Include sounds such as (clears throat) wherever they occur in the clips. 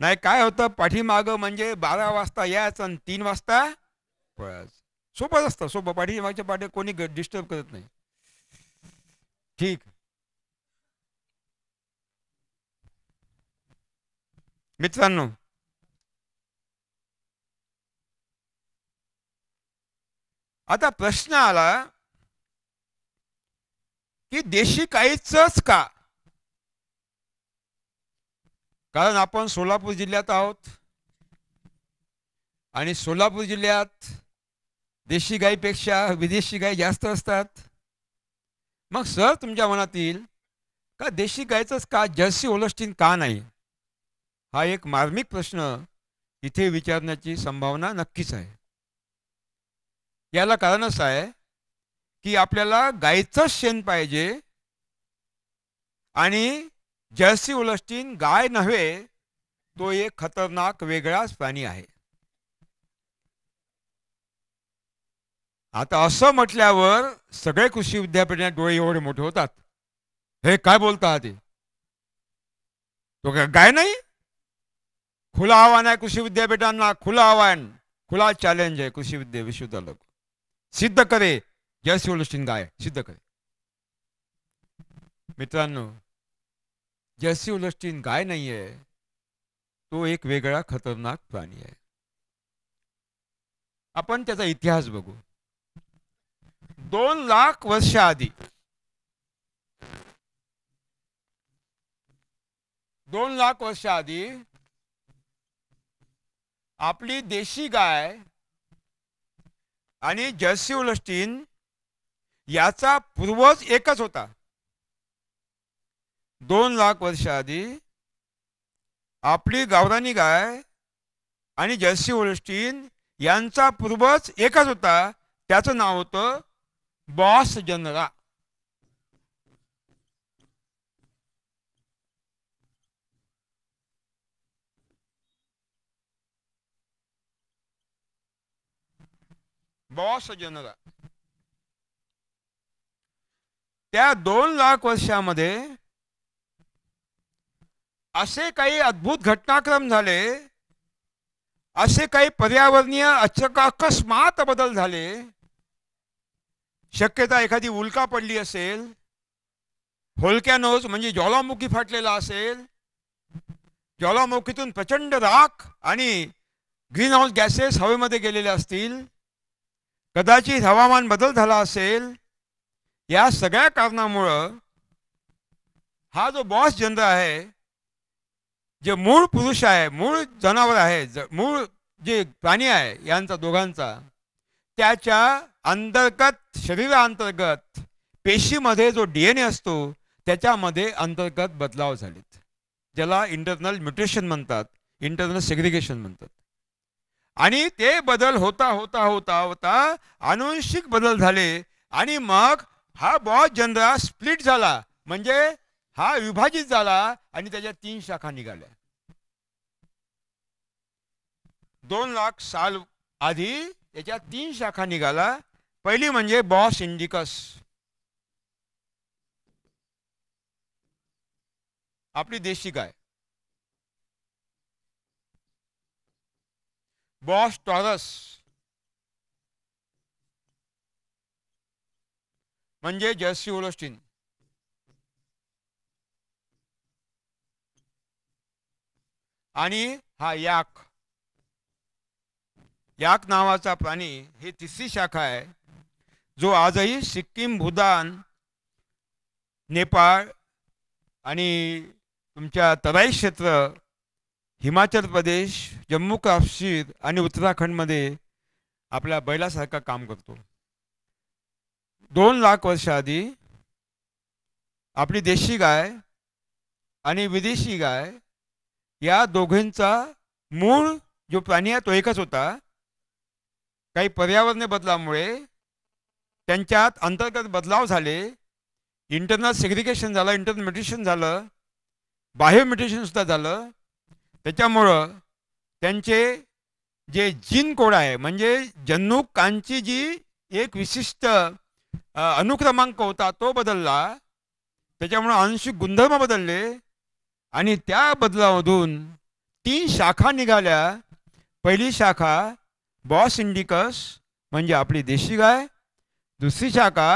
नाही काय होतं? पाठीमागं म्हणजे बारा वाजता यायचं आणि तीन वाजता पळायचं सोपंच असतं सोपं. पाठीमागच्या पाठी कोणी डिस्टर्ब करत नाही. ठीक. मित्रांनो आता प्रश्न आला की देशी काहीच का? कारण आपण सोलापूर जिल्ह्यात आहोत आणि सोलापूर जिल्ह्यात देशी गाईपेक्षा विदेशी गाई जास्त असतात. मग सर तुमच्या मनात येईल का देशी गायचंच का जर्सी ओलस्टीन का नाही? हा एक मार्मिक प्रश्न इथे विचारण्याची संभावना नक्कीच आहे. याला कारण असं आहे की आपल्याला गायचंच शेण पाहिजे आणि जर्सी उलस्टीन गाय नव्हे तो एक खतरनाक वेगळाच प्राणी आहे. आता असं म्हटल्यावर सगळे कृषी विद्यापीठात डोळे एवढे मोठे होतात. हे काय बोलता ते? तो काय गाय नाही? खुला आव्हान आहे कृषी विद्यापीठांना खुलं आव्हान खुला चॅलेंज आहे कृषी विद्या विश्वविद्यालय सिद्ध करे जर्सी उलस्टीन गाय सिद्ध करे. मित्रांनो जर्सी उलस्टीन गाय नाही आहे तो एक वेगळा खतरनाक प्राणी आहे. आपण त्याचा इतिहास बघू. दोन लाख वर्षाआधी दोन लाख वर्षाआधी आपली देशी गाय आणि जर्सी उलस्टीन याचा पूर्वज एकच होता. दोन लाख वर्षाआधी आपली गावरानी गाय आणि जर्सी ओलस्टीन यांचा पूर्वज एकच होता. त्याचं नाव होतं बॉस जनरा बॉस जनरा त्या दोन लाख वर्षामध्ये असे काही अद्भुत घटनाक्रम झाले असे काही पर्यावरणीय अचक अकस्मात बदल झाले. शक्यता एखादी उल्का पडली असेल होलकॅनोज म्हणजे ज्वालामुखी फाटलेला असेल ज्वालामुखीतून प्रचंड राख आणि ग्रीन हाऊस गॅसेस हवेमध्ये गेलेले असतील कदाचित हवामान बदल झाला असेल या सगळ्या कारणामुळं हा जो बॉस जनरल आहे जे मूळ पुरुष आहे मूळ जनावर आहे ज मूळ जे प्राणी आहे यांचा दोघांचा त्याच्या अंतर्गत शरीराअंतर्गत पेशीमध्ये जो डी एन ए असतो त्याच्यामध्ये अंतर्गत बदलाव झालेत. ज्याला इंटरनल म्युटेशन म्हणतात इंटरनल सेग्रिगेशन म्हणतात. आणि ते बदल होता होता होता होता अनुवंशिक बदल झाले. आणि मग हा बॉस जनरा स्प्लिट झाला. म्हणजे हा विभाजित झाला आणि त्याच्या तीन शाखा निघाल्या. दोन लाख साल आधी याच्या तीन शाखा निघाला. पहिली म्हणजे बॉस इंडिकस आपली देशी गाय. बॉस टॉरस म्हणजे जर्सी ओलोस्टीन आणि हा याक याक नावाचा प्राणी ही तिसरी शाखा आहे जो आजही सिक्कीम भूतान नेपाळ आणि तुमच्या तराई क्षेत्र हिमाचल प्रदेश जम्मू काश्मीर आणि उत्तराखंडमध्ये आपल्या बैलासारखं काम करतो. दोन लाख वर्षाआधी आपली देशी गाय आणि विदेशी गाय या दोघींचा मूळ जो प्राणी आहे तो एकच होता. काही पर्यावरणीय बदलामुळे त्यांच्यात अंतर्गत बदलाव झाले. इंटरनल सेग्रिगेशन झालं इंटरनल म्युटेशन झालं बाह्य म्युटेशनसुद्धा झालं. त्याच्यामुळं त्यांचे जे जीन कोड आहे म्हणजे जन्नुकांची जी एक विशिष्ट अनुक्रमांक होता तो बदलला. त्याच्यामुळं आंशिक गुणधर्म बदलले. आणि त्या बदलामधून तीन शाखा निघाल्या. पहिली शाखा बॉस इंडिकस म्हणजे आपली देशी गाय. दुसरी शाखा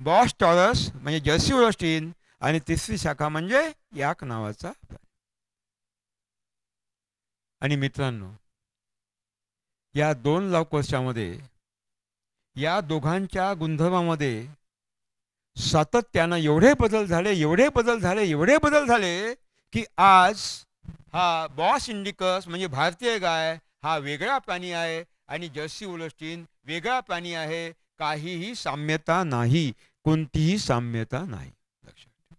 बॉस टॉरस म्हणजे जर्सी ओलस्टीन आणि तिसरी शाखा म्हणजे याक नावाचा आणि मित्रांनो या दोन लाख वर्षामध्ये या दोघांच्या गुणधर्मामध्ये सातत्यानं एवढे बदल झाले एवढे बदल झाले एवढे बदल झाले की आज हा बॉस इंडिकस म्हणजे भारतीय गाय हा वेगळा प्राणी आहे आणि जर्सी उलस्टीन वेगळा प्राणी आहे. काहीही साम्यता नाही कोणतीही साम्यता नाही. लक्षात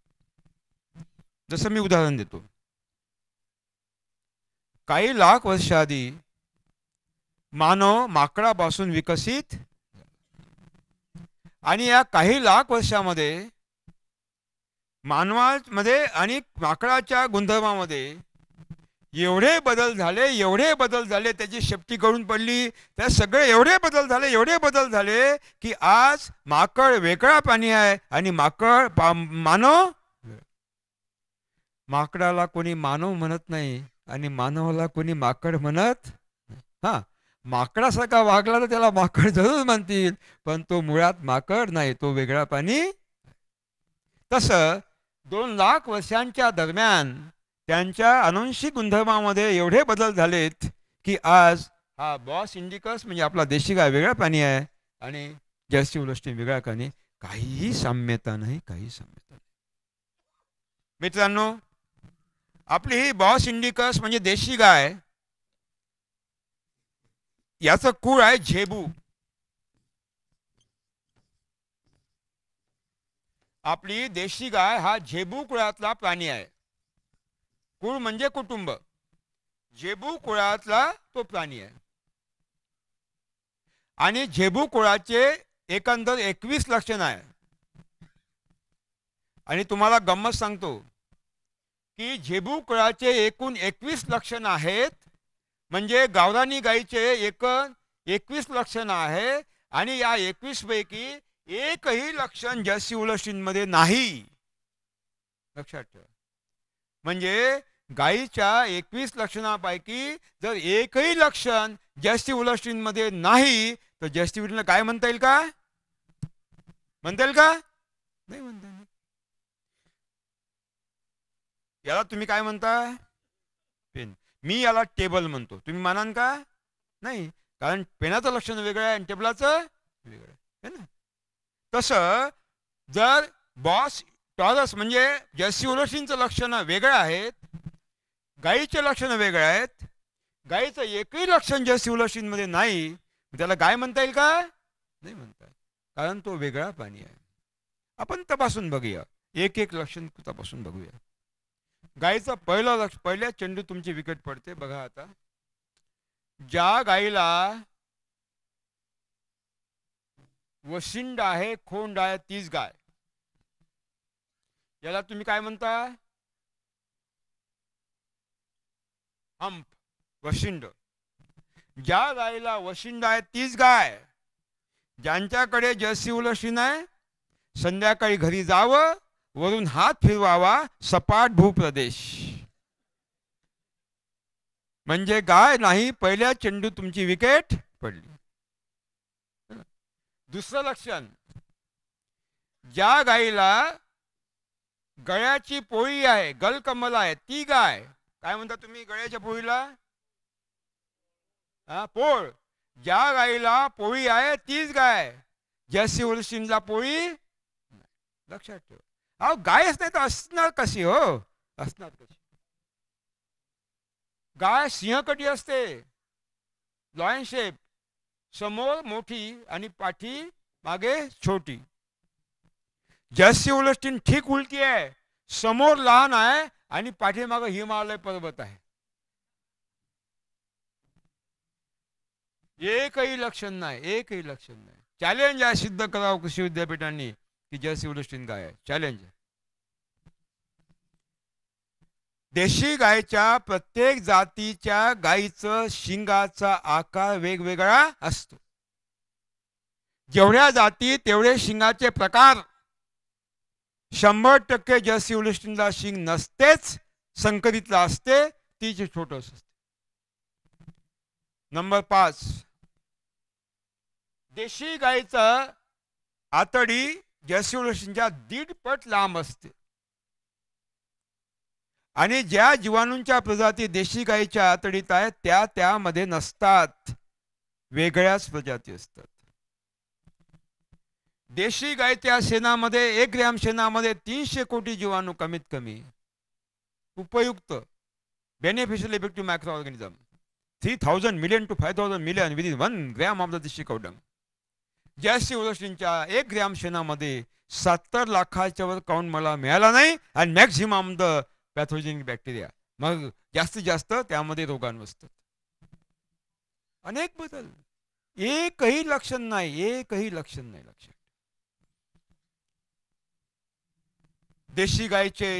जसं मी उदाहरण देतो. काही लाख वर्षाआधी मानव माकडापासून विकसित आणि या काही लाख वर्षामध्ये मानवामध्ये आणि माकडाच्या गुणधर्मामध्ये एवढे बदल झाले एवढे बदल झाले त्याची शेपटी करून पडली त्या सगळे एवढे बदल झाले एवढे बदल झाले की आज माकड वेगळा प्राणी आहे आणि माकड मानव? माकडाला कोणी मानव म्हणत नाही. आणि मानवाला कोणी माकड म्हणत हा माकडासारखा वागला तर त्याला माकड जरूर म्हणतील पण तो मुळात माकड नाही तो वेगळा पाणी. तसं दोन लाख वर्षांच्या दरम्यान त्यांच्या अनुवंशिक गुणधर्मामध्ये एवढे बदल झालेत की आज हा बॉस इंडिकस म्हणजे आपला देशी गाय वेगळा पाणी आहे आणि जर्सी उलष्टी वेगळा पाणी. काहीही साम्यता नाही काही साम्यता नाही. मित्रांनो आपली ही बॉस इंडिकस म्हणजे देशी गाय याचं कुळ आहे झेबू. आपली देशी गाय हा झेबू कुळातला प्राणी आहे. कुळ म्हणजे कुटुंब. झेबू कुळातला तो प्राणी आहे. आणि झेबू कुळाचे एकंदर एकवीस लक्षण आहे. आणि तुम्हाला गंमत सांगतो. की झेबू कुळाचे एकूण एकवीस लक्षण आहेत म्हणजे गावरानी गाईचे एक एकवीस लक्षण आहे आणि या एकवीस पैकी एकही लक्षण जर्सी उलशींमध्ये नाही. लक्षात ठेवा. म्हणजे गायीच्या एकवीस लक्षणापैकी जर एकही लक्षण जर्सी उलशींमध्ये नाही तर जर्सी उलस्टीनला काय म्हणता येईल का? म्हणता येईल का? नाही म्हणता येईल याला तुम्ही काय म्हणता पेन. मी याला टेबल म्हणतो. तुम्ही मानान का? नाही. कारण पेनाचं लक्षण वेगळं आहे आणि टेबलाचं वेगळं आहे. ना? तसं जर बॉस टॉरस म्हणजे जर्सी ओलशींचं लक्षण वेगळं आहेत गायीचे लक्षण वेगळं आहेत गाईचं एकही लक्षण जर्सी ओलशींमध्ये नाही त्याला गाय म्हणता येईल का? नाही म्हणता येईल. कारण तो वेगळा प्राणी आहे. आपण तपासून बघूया. एक एक लक्षण तपासून बघूया. गायीचा पहिला लक्ष पहिल्या चेंडू तुमची विकेट पडते. बघा आता. ज्या गाईला वशिंड आहे खोंड आहे तीच गाय. याला तुम्ही काय म्हणता? हंप वशिंड. ज्या गायीला वशिंड आहे तीच गाय. ज्यांच्याकडे जर्सी उलशी नाही संध्याकाळी घरी जावं. वरून हात फिरवावा सपाट भूप्रदेश. म्हणजे गाय नाही पहिल्या चेंडू तुमची विकेट पडली. दुसरं लक्षण. ज्या गायीला गळ्याची पोळी आहे गलकमल आहे ती गाय काय म्हणता तुम्ही गळ्याच्या पोळीला? हा पोळ. ज्या गाईला पोळी आहे तीच गाय. जर्सी उलशीनला पोळी लक्षात ठेवा. अहो गायच नाही तर असणार कशी हो असणार कशी गाय सिंहकटी असते लॉयन शेप समोर मोठी आणि पाठी मागे छोटी जर्सी उलस्टीन ठीक उलटी आहे समोर लहान आहे आणि पाठीमागे हिमालय पर्वत आहे एकही लक्षण नाही एकही लक्षण नाही चॅलेंज आहे सिद्ध करावं कृषी विद्यापीठांनी की जर्सी उलस्टीन गाय. आहे चॅलेंज देशी गायच्या प्रत्येक जातीच्या गायीचं शिंगाचा आकार वेगवेगळा असतो. जेवढ्या जाती तेवढे शिंगाचे प्रकार. शंभर टक्के जर्सी उलस्टिनला शिंग नसतेच संकरितला असते तिचे छोटस असते. नंबर पाच. देशी गायीचं आतडी जर्सी दीड पट लांब असते. आणि ज्या जीवाणूंच्या प्रजाती देशी गायीच्या आतडीत आहेत त्या त्यामध्ये नसतात. वेगळ्याच प्रजाती असतात. देशी गायच्या शेणामध्ये एक ग्रॅम शेणामध्ये तीनशे कोटी जीवाणू कमीत कमी. उपयुक्त. Beneficial effective micro organism three thousand million two five thousand million within one gram of the देशी कौडंग जास्ती ओलस्टिनच्या एक ग्रॅम शेणामध्ये सत्तर लाखाच्या वर काउंट मला मिळाला नाही आणि मॅक्झिमम द पॅथोजेनिक बॅक्टेरिया मग जास्तीत जास्त त्यामध्ये रोगांवसतात अनेक बदल. एकही लक्षण नाही एकही लक्षण नाही लक्षात. देशी गायचे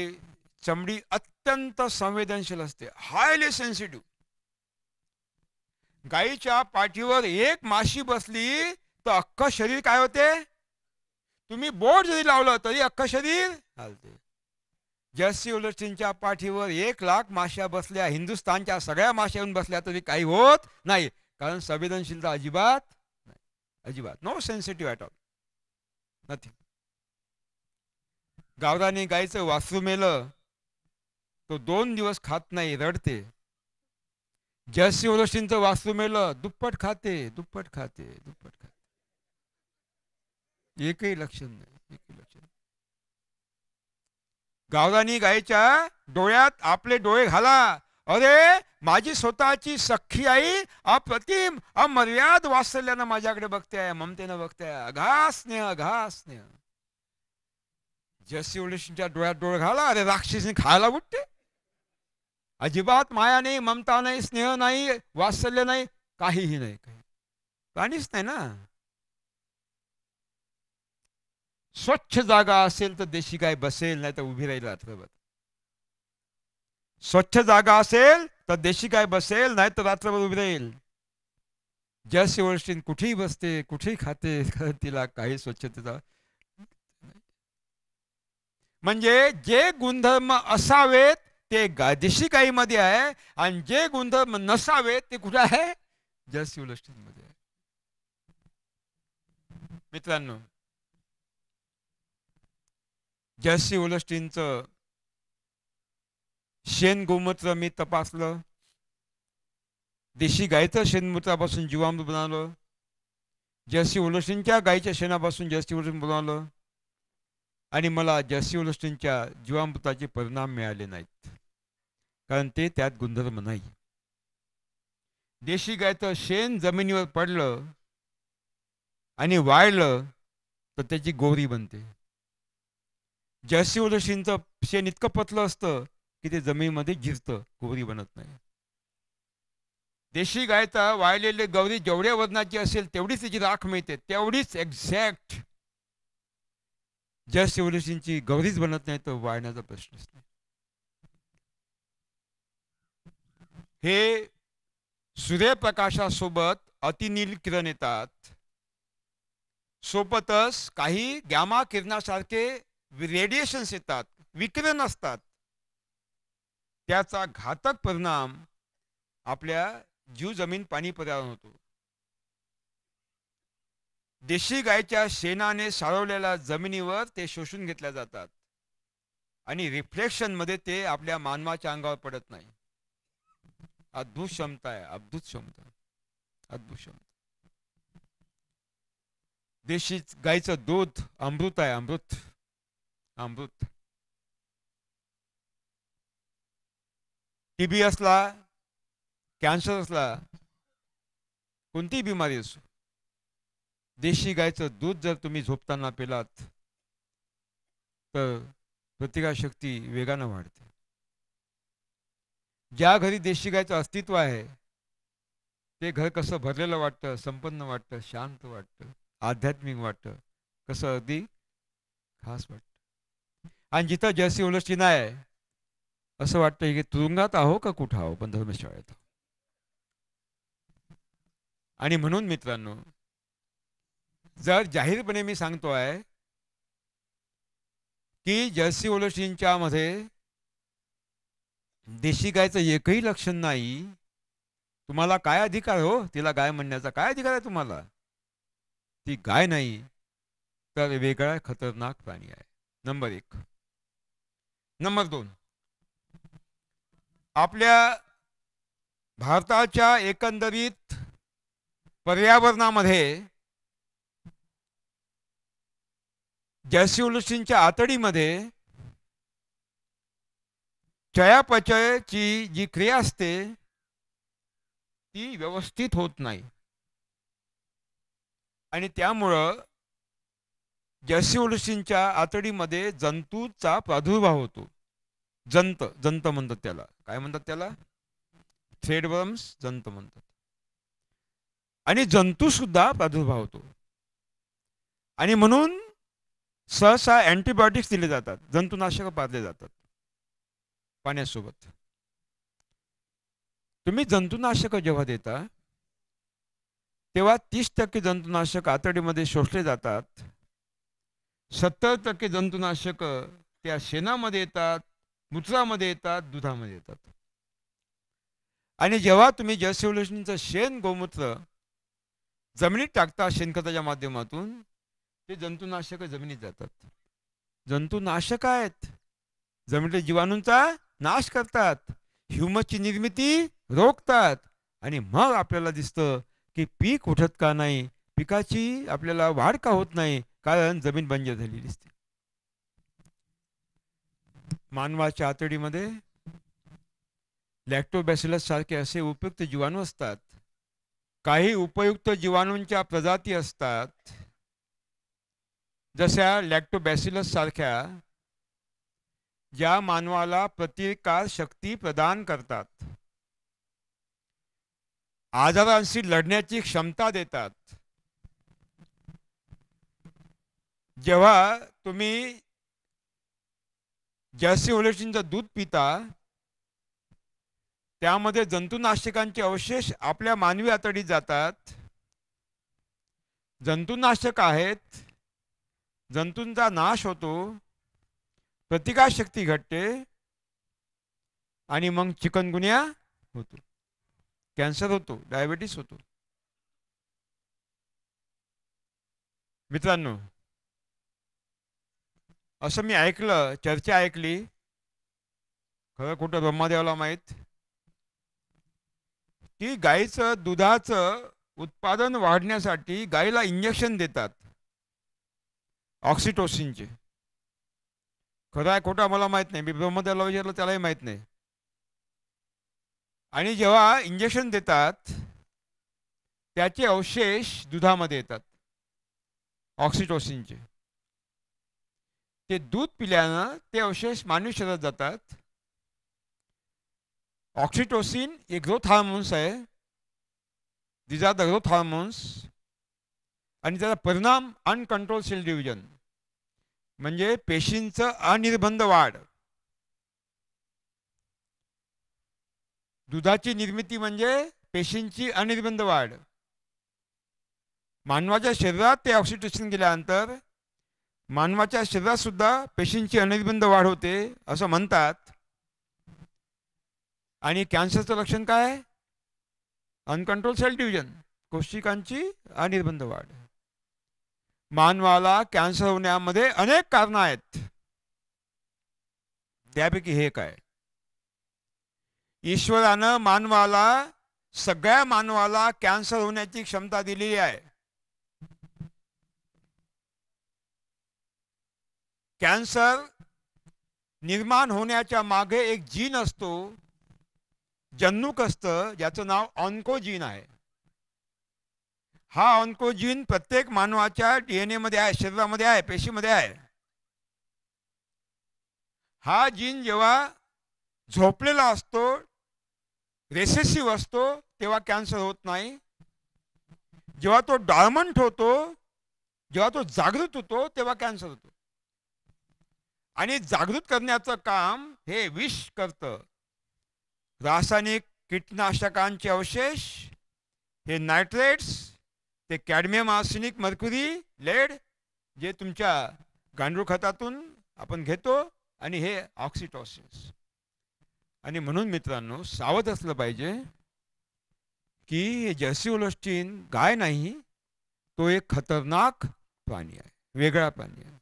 चमडी अत्यंत संवेदनशील असते हायली सेन्सिटिव्ह गायीच्या पाठीवर एक माशी बसली तर अख्खं शरीर काय होते? तुम्ही बोट जरी लावलं तरी अख्खं शरीर हालते जर्सी उलस्टिनच्या पाठीवर एक लाख माश्या बसल्या हिंदुस्थानच्या सगळ्या माश्या येऊन बसल्या तरी काही होत नाही. कारण संवेदनशीलता अजिबात नाही. अजिबात. No sensitive at all nothing गावराने गायचं वासरू मेलं. तो दोन दिवस खात नाही रडते. जर्सी ओलस्टिनचं वासरू मेलं दुप्पट खाते दुप्पट खाते दुप्पट एकही लक्षण नाही एकही लक्षण गावरानी गायच्या डोळ्यात आपले डोळे घाला. अरे माझी स्वतःची सख्खी आई अप्रतिम अमर्याद वासल्यानं माझ्याकडे बघते ममतेनं बघते. अघा स्नेह अघा स्नेह. जसी उलशीच्या डोळ्यात डोळे घाला अरे राक्षसी खायला उठते. अजिबात माया नाही ममता नाही स्नेह नाही वात्सल्य नाही काहीही नाही काही. प्राणीच नाही ना. स्वच्छ जागा असेल तर देशी गाय बसेल नाही तर उभी राहील रात्रभर. स्वच्छ जागा असेल तर देशी गाय बसेल नाही तर रात्रभर उभी राहील. जर्सी वर्षीन कुठेही बसते कुठेही खाते तिला काही स्वच्छतेचा म्हणजे जे गुणधर्म असावेत ते देशी गायीमध्ये आहे आणि जे गुणधर्म नसावेत ते कुठे आहे? जर्सी मध्ये आहे. मित्रांनो जर्सी ओलस्टीनचं शेण गोमूत्र मी तपासलं देशी गायचं शेणमूत्रापासून जीवामृत बनवलं जर्सी ओलस्टीनच्या गायीच्या शेणापासून जर्सी ओलस्टीन बनवलं आणि मला जर्सी ओलस्टीनच्या जीवामृताचे परिणाम मिळाले नाहीत. कारण ते त्यात गुणधर्म नाही. देशी गायचं शेण जमिनीवर पडलं आणि वाळलं तर त्याची गोरी बनते. जर्सी उलशींचं शेण इतकं पतलं असतं की ते जमिनीमध्ये झिरतं गोरी बनत नाही. देशी गायचा वाळलेले गौरी जेवढ्या वजनाची असेल तेवढीच त्याची राख मिळते तेवढीच एक्झॅक्ट जर्सी उलशींची गौरीच बनत नाही तर वाळण्याचा प्रश्नच नाही. हे सूर्यप्रकाशासोबत अतिनील किरण येतात. सोबतच काही गॅमा किरणासारखे रेडिएशन्स येतात विकिरण असतात. त्याचा घातक परिणाम आपल्या जीव जमीन पाणी पर्यावरण होतो. देशी गायच्या शेणाने सारवलेल्या जमिनीवर ते शोषून घेतल्या जातात. आणि रिफ्लेक्शनमध्ये ते आपल्या मानवाच्या अंगावर पडत नाही. अद्भुत क्षमता आहे अद्भुत क्षमता अद्भुत क्षमता देशी गायचं दूध अमृत आहे अमृत. अमृत. टीबी असला कॅन्सर असला कोणतीही बिमारी असो देशी गायचं दूध जर तुम्ही झोपताना पिलात तर प्रतिकारशक्ती वेगानं वाढते. ज्या घरी देशी गायचं अस्तित्व आहे ते घर कसं भरलेलं वाटतं संपन्न वाटतं शांत वाटतं आध्यात्मिक वाटतं कसं अगदी खास वाटतं. आणि जिथं जर्सी उलस्टीन आहे असं वाटतं की तुरुंगात आहो का कुठं आहो? पण धर्मशाळेत आणि म्हणून मित्रांनो जर जाहीरपणे मी सांगतोय की जर्सी ओलोशींच्या मध्ये देशी गायचं एकही लक्षण नाही तुम्हाला काय अधिकार हो? तिला गाय म्हणण्याचा काय अधिकार आहे तुम्हाला? ती गाय नाही तर वेगळा खतरनाक प्राणी आहे. नंबर एक. नंबर दोन. आपल्या भारताच्या एकंदरीत पर्यावरणामध्ये जर्सी आतडीमध्ये चयापचयची जी क्रिया असते ती व्यवस्थित होत नाही. आणि त्यामुळं जर्सी उलुसींच्या आतडीमध्ये जंतूचा प्रादुर्भाव होतो. जंत जंत म्हणतात त्याला. काय म्हणतात त्याला? थ्रेडवर्म्स जंत म्हणतात. आणि जंतू सुद्धा प्रादुर्भाव होतो. आणि म्हणून सहसा अँटीबायोटिक्स दिले जातात. जंतुनाशक पाजले जातात. पाण्यासोबत. तुम्ही जंतुनाशक जेव्हा देता तेव्हा तीस टक्के जंतुनाशक आतडीमध्ये शोषले जातात. सत्तर टक्के जंतुनाशक त्या शेणामध्ये येतात मूत्रामध्ये येतात दुधामध्ये येतात. आणि जेव्हा तुम्ही जलसिव्होल्युशनचं शेण गोमूत्र जमिनीत टाकता शेणखताच्या माध्यमातून ते जंतुनाशक जमिनीत जातात. जंतुनाशक आहेत. जमिनीतील जीवाणूंचा नाश करतात. ह्युमसची निर्मिती रोखतात. आणि मग आपल्याला दिसतं की पीक उठत का नाही? पिकाची आपल्याला वाढ का होत नाही? कारण जमीन बंजर झालेली दिसते. मानवाच्या आतडीमध्ये लॅक्टोबॅसिलस सारखे असे उपयुक्त जीवाणू असतात. काही उपयुक्त जीवाणूंच्या प्रजाती असतात. जशा लॅक्टोबॅसिलस सारख्या ज्या मानवाला प्रतिकार शक्ती प्रदान करतात. आजारांशी लढण्याची क्षमता देतात. जेव्हा तुम्ही जर्सी ओलेशींचं दूध पिता त्यामध्ये जंतुनाशकांचे अवशेष आपल्या मानवी आतडीत जातात. जंतुनाशक आहेत जंतूंचा नाश होतो प्रतिकारशक्ती घटते आणि मग चिकनगुन्या होतो. कॅन्सर होतो डायबिटीस होतो. मित्रांनो असं मी ऐकलं चर्चा ऐकली. खरं कुठं ब्रह्मदेवाला माहीत? की गाईचं दुधाचं उत्पादन वाढण्यासाठी गाईला इंजेक्शन देतात. ऑक्सिटोसिनचे खरं आहे खोटं मला माहीत नाही. मी ब्रह्मदेवाला विचारलं त्यालाही माहीत नाही. आणि जेव्हा इंजेक्शन देतात त्याचे अवशेष दुधामध्ये येतात. ऑक्सिटोसिनचे ते दूध पिल्यानं ते अवशेष मानवी शरीरात जातात. ऑक्सिटोसिन एक्झोथ ग्रोथ हार्मोन्स आहे. These are the growth hormones आणि त्याचा परिणाम अनकंट्रोल सेल डिव्हिजन म्हणजे पेशींचं अनिर्बंध वाढ. दुधाची निर्मिती म्हणजे पेशींची अनिर्बंध वाढ. मानवाच्या शरीरात ते ऑक्सिटोसिन गेल्यानंतर मानवाच्या शरीरात सुद्धा पेशींची अनिर्बंध वाढ होते असं म्हणतात. आणि कॅन्सरचं लक्षण काय? आहे अनकंट्रोल सेल डिव्हिजन कोशिकांची अनिर्बंध वाढ. मानवाला कॅन्सर होण्यामध्ये अनेक कारणं आहेत. त्यापैकी हे काय ईश्वरानं मानवाला सगळ्या मानवाला कॅन्सर होण्याची क्षमता दिलेली आहे. कॅन्सर निर्माण होण्याच्या मागे एक जीन असतो जन्नुक असतं ज्याचं नाव ऑन्कोजीन आहे. हा ऑन्कोजीन प्रत्येक मानवाच्या डी एन आहे शरीरामध्ये आहे पेशीमध्ये आहे. हा जीन जेव्हा झोपलेला असतो रेसेसिव्ह असतो तेव्हा कॅन्सर होत नाही. जेव्हा तो डॉर्मंट होतो जेव्हा तो जागृत होतो तेव्हा कॅन्सर होतो. आणि जागृत करण्याचं काम हे विष करतं. रासायनिक कीटनाशकांचे अवशेष हे नायट्रेट्स ते कॅडमियम आर्सेनिक मर्क्युरी लेड जे तुमच्या गांडूळ खतातून आपण घेतो आणि हे ऑक्सिटॉसिन्स. आणि म्हणून मित्रांनो सावध असलं पाहिजे की हे जर्सी ओलोस्टीन गाय नाही तो एक खतरनाक प्राणी आहे वेगळा प्राणी आहे.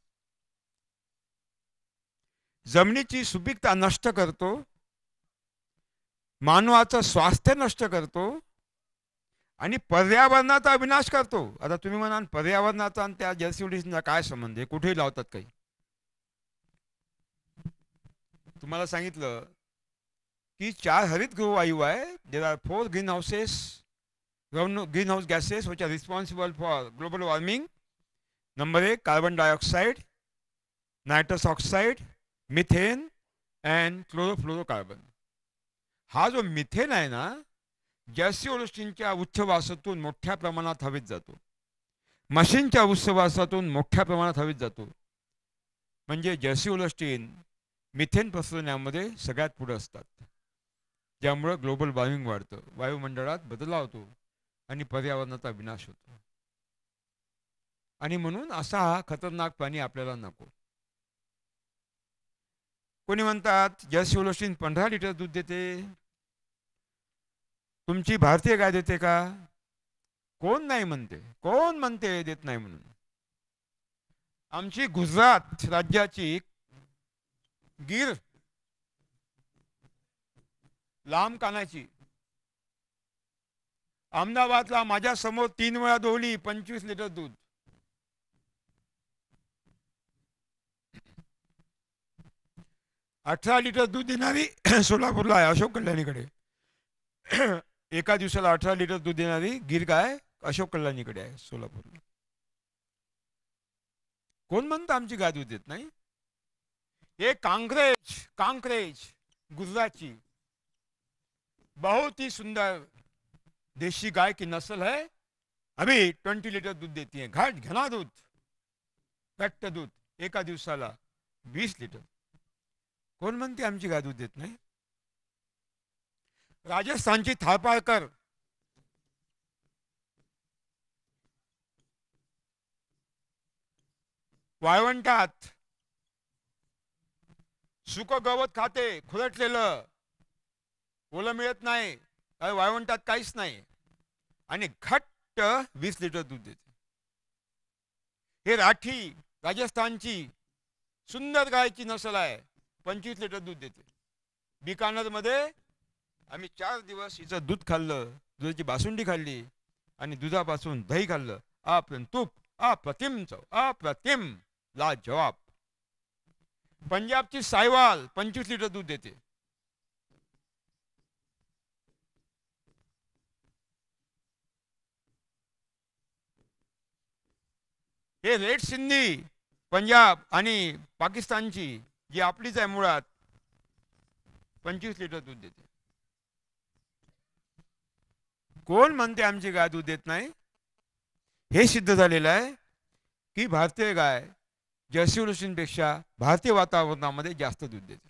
जमिनीची सुपीकता नष्ट करतो मानवाचं स्वास्थ्य नष्ट करतो आणि पर्यावरणाचा विनाश करतो. आता तुम्ही म्हणाल पर्यावरणाचा आणि त्या जर्सी ओलस्टीनचा काय संबंध आहे? कुठेही लावतात काही. तुम्हाला सांगितलं की चार हरितगृह वायू आहे. There are four green houses green house gases which are responsible for global warming number एक carbon dioxide nitrous oxide methane and chlorofluorocarbon हा जो मिथेन आहे ना जर्सी ओलस्टीनच्या उच्छवासातून मोठ्या प्रमाणात हवेत जातो. मशीनच्या उच्चवासातून मोठ्या प्रमाणात हवेत जातो. म्हणजे जर्सी ओलस्टीन मिथेन पसरवण्यामध्ये सगळ्यात पुढे असतात. ज्यामुळं ग्लोबल वॉर्मिंग वाढतं वायुमंडळात बदलाव होतो आणि पर्यावरणाचा विनाश होतो. आणि म्हणून असा हा खतरनाक प्राणी आपल्याला नको. कोणी म्हणतात जर्सी ओलस्टीन पंधरा लिटर दूध देते? तुमची भारतीय गाय देते का? कोण नाही म्हणते. कोण म्हणते देत नाही म्हणून? आमची गुजरात राज्याची गिर लांब कानाची. अहमदाबादला माझ्यासमोर तीन वेळा दोहली पंचवीस लिटर दूध. अठरा लिटर दूध देणारी (clears throat) सोलापूरला आहे अशोक कल्याणीकडे. (clears throat) एका दिवसाला अठरा लिटर दूध देणारी गिर गाय अशोक कल्याणीकडे आहे सोलापूरला. कोण म्हणतं आमची गाय दूध देत नाही? ये कांक्रेज कांक्रेज गुजरातची. बहुत ही सुंदर देशी गाय की नस्ल है अभी ट्वेंटी लिटर दूध देती है. घाट घना दूध घट्ट दूध एका दिवसाला वीस लिटर. कोण म्हणते आमची गाय दूध देत नाही? राजस्थानची थापाळकर. वाळवंटात. सुक गवत खाते खुरटलेलं. ओलं मिळत नाही अरे वाळवंटात काहीच नाही. आणि घट्ट वीस लिटर दूध देते. हे राठी राजस्थानची सुंदर गायची नसल आहे. पंचवीस लिटर दूध देते बिकानरमध्ये आम्ही चार दिवस हिचं दूध खाल्लं दुधाची बासुंडी खाल्ली आणि दुधापासून दही खाल्लं. अप्रतिम तूप अप्रतिम चव अप्रतिम ला जवाब पंजाबची सायवाल पंचवीस लिटर दूध देते. हे रेड सिंधी पंजाब आणि पाकिस्तानची जी आपलीच आहे मुळात पंचवीस लिटर दूध देते. कोण म्हणते आमची गाय दूध देत नाही? हे सिद्ध झालेलं आहे की भारतीय गाय जर्सी ओलस्टीनपेक्षा भारतीय वातावरणामध्ये जास्त दूध देते.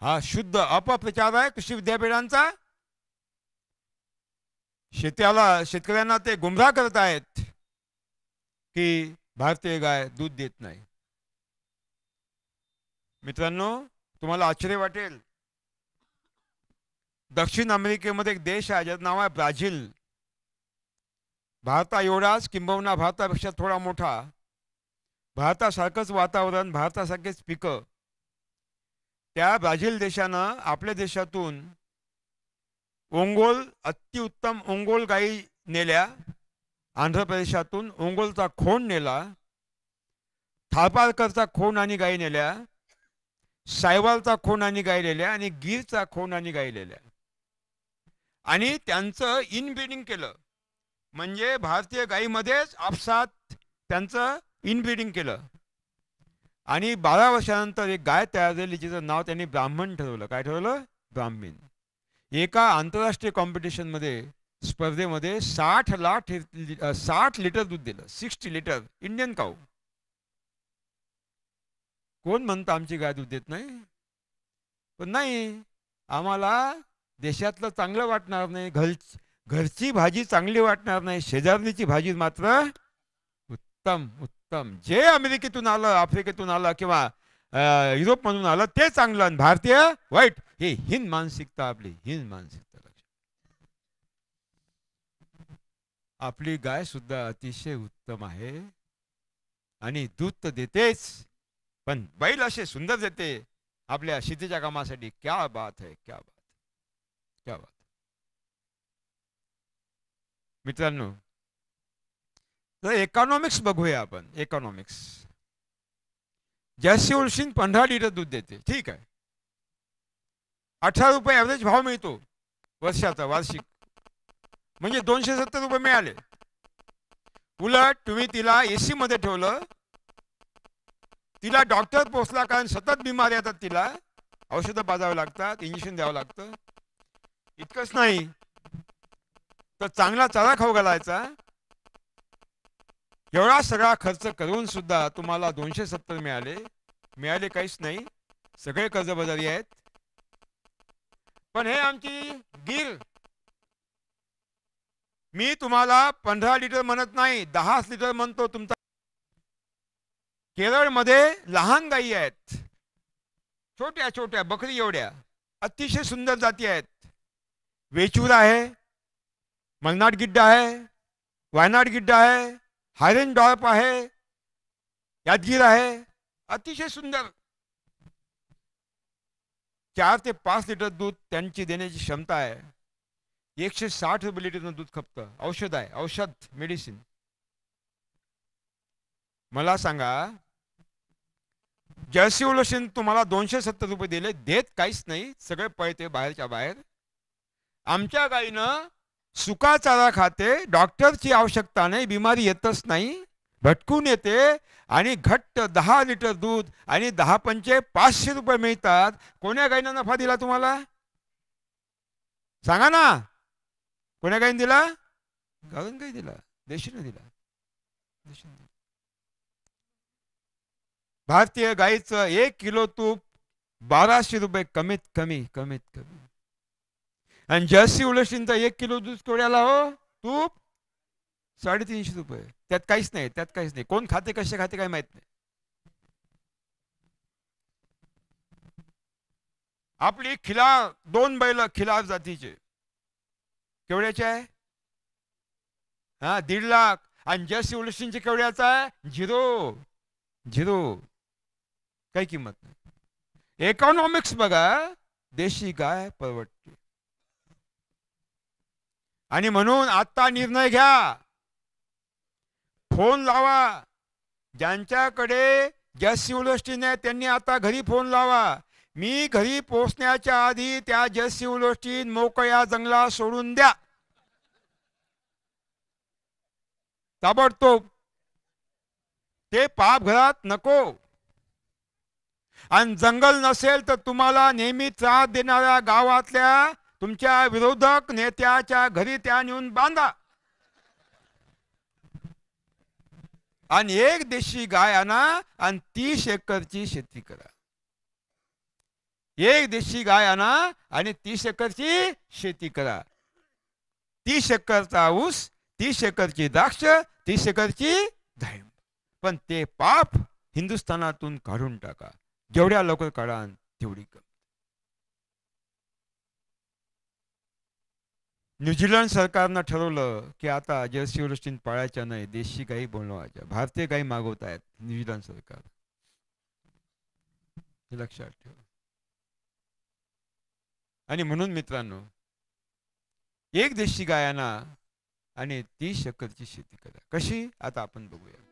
हा शुद्ध अपप्रचार आहे कृषी विद्यापीठांचा. शेत्याला शेतकऱ्यांना ते गुमराह करत आहेत की भारतीय गाय दूध देत नाही. मित्रांनो तुम्हाला आश्चर्य वाटेल. दक्षिण अमेरिकेमध्ये एक देश आहे ज्याचं नाव आहे ब्राझील. भारता एवढाच किंबहुना भारतापेक्षा थोडा मोठा. भारतासारखंच वातावरण भारतासारखेच पिकं. त्या ब्राझील देशानं आपल्या देशातून ओंगोल अतिउत्तम ओंगोल गायी नेल्या. आंध्र प्रदेशातून ओंगोलचा खोंड नेला थाळपाळकरचा खोंड आणि गायी नेल्या सायवालचा खोंड आणि गाई नेल्या आणि गीरचा खोन आणि गाई नेल्या. आणि त्यांचं इनब्रिडिंग केलं. म्हणजे भारतीय गायीमध्येच आपसात त्यांचं इनब्रिडिंग केलं. आणि बारा वर्षानंतर एक गाय तयार झाली जिचं नाव त्यांनी ब्राह्मण ठरवलं. काय ठरवलं? ब्राह्मीण. एका आंतरराष्ट्रीय कॉम्पिटिशनमध्ये स्पर्धेमध्ये साठ लाख साठ लिटर दूध दिलं. Sixty litre. Indian cow. कोण म्हणतं आमची गाय दूध देत नाही? पण नाही आम्हाला देशातलं चांगलं वाटणार नाही. घर घरची भाजी चांगली वाटणार नाही. शेजारणीची भाजी मात्र उत्तम उत्तम. जे अमेरिकेतून आलं आफ्रिकेतून आलं किंवा युरोपमधून आलं ते चांगलं. आणि भारतीय वाईट. हे हिंद मानसिकता आपली हिंद मानसिकता लक्षात. आपली गाय सुद्धा अतिशय उत्तम आहे. आणि दूध तर देतेच पण बैल असे सुंदर देते. आपल्या शेतीच्या कामासाठी क्या बात है क्या बात क्या बात मित्रांनो तर इकॉनॉमिक्स बघूया आपण इकॉनॉमिक्स जर्सी उलशीन पंधरा लिटर दूध देते ठीक आहे. अठरा रुपये ॲव्हरेज भाव मिळतो वर्षाचा वार्षिक. म्हणजे दोनशे सत्तर रुपये मिळाले. उलट तुम्ही तिला एसी मध्ये ठेवलं. तिला डॉक्टर पोचला कारण सतत बिमारी येतात तिला. औषधं बाजावं लागतात इंजेक्शन द्यावं लागतं. इतकंच नाही. तर चांगला चारा खाऊ घालायचा. एवढा सगळा खर्च करून सुद्धा तुम्हाला दोनशे सत्तर मिळाले. मिळाले काहीच नाही. सगळे कर्जबाजारी आहेत. पण हे आमची गिर मी तुम्हाला पंधरा लिटर म्हणत नाही दहा लिटर म्हणतो तुमचा. केरळमध्ये लहान गायी आहेत. छोट्या छोट्या बकरी एवढ्या. अतिशय सुंदर जाती आहेत. वेचूर आहे मलनाड गिड्डा आहे वायनाड गिड्डा आहे हायरेन डॉल्प आहे यादगीर आहे. अतिशय सुंदर. चार ते पाच लिटर दूध त्यांची देण्याची क्षमता आहे. एकशे साठ रुपये दूध खपतं. औषध आहे. औषध मेडिसिन मला सांगा जर्सी उलशीन तुम्हाला दोनशे सत्तर रुपये दिले. देत काहीच नाही. सगळे पळते बाहेरच्या बाहेर. आमच्या गाईनं सुका चारा खाते. डॉक्टरची आवश्यकता नाही. बिमारी येतच नाही. भटकून येते आणि घट्ट दहा लिटर दूध आणि दहा पंचे पाचशे रुपये मिळतात. कोण्या गाईनं नफा दिला तुम्हाला? सांगा ना. कोण्या काही दिला? गावन काही दिला? देशीनं दिला. देशीनं दिला. भारतीय गायीचं एक किलो तूप बाराशे रुपये कमीत कमी कमीत कमी. आणि जर्सी उलशींचा एक किलो दूध केवढ्याला हो? तूप? साडेतीनशे रुपये. त्यात काहीच नाही त्यात काहीच नाही. कोण खाते कसे खाते काही माहीत नाही. आपली खिला दोन बैल खिलार जातीचे. केवढ्याचे आहे? हा दीड लाख. आणि जस्ट उलशींचे केवढ्याचा आहे? झिरो. झिरो. काही किंमत नाही. इकॉनॉमिक्स बघा. देशी गाय परवडते. आणि म्हणून आता निर्णय घ्या. फोन लावा. ज्यांच्याकडे जर्सी उलष्टीन आहे त्यांनी आता घरी फोन लावा. मी घरी पोहोचण्याच्या आधी त्या जर्सी मोकळ्या जंगला सोडून द्या. ताबडतोब. ते पाप घरात नको. आणि जंगल नसेल तर तुम्हाला नेहमी त्रास देणाऱ्या गावातल्या तुमच्या विरोधक नेत्याच्या घरी त्या नेऊन बांधा. आणि एक देशी गाय आणा आणि तीस एकरची शेती करा. एक देशी गाय आणा आणि तीस एकरची शेती करा. तीस एकरचा ऊस तीस एकरची द्राक्ष तीस एकरची डाळिंब. पण ते पाप हिंदुस्थानातून काढून टाका. जेवढ्या लवकर काढा तेवढी कमी न्यूझीलंड सरकारनं ठरवलं की आता जर्सी वृष्टीन पाळायच्या नाही देशी गाई बोलवायच्या भारतीय गाई मागवत आहेत न्यूझीलंड सरकार. लक्षात ठेवा. आणि म्हणून मित्रांनो एक देशी गाय आणि ती शकलची शेती करा. कशी? आता आपण बघूया.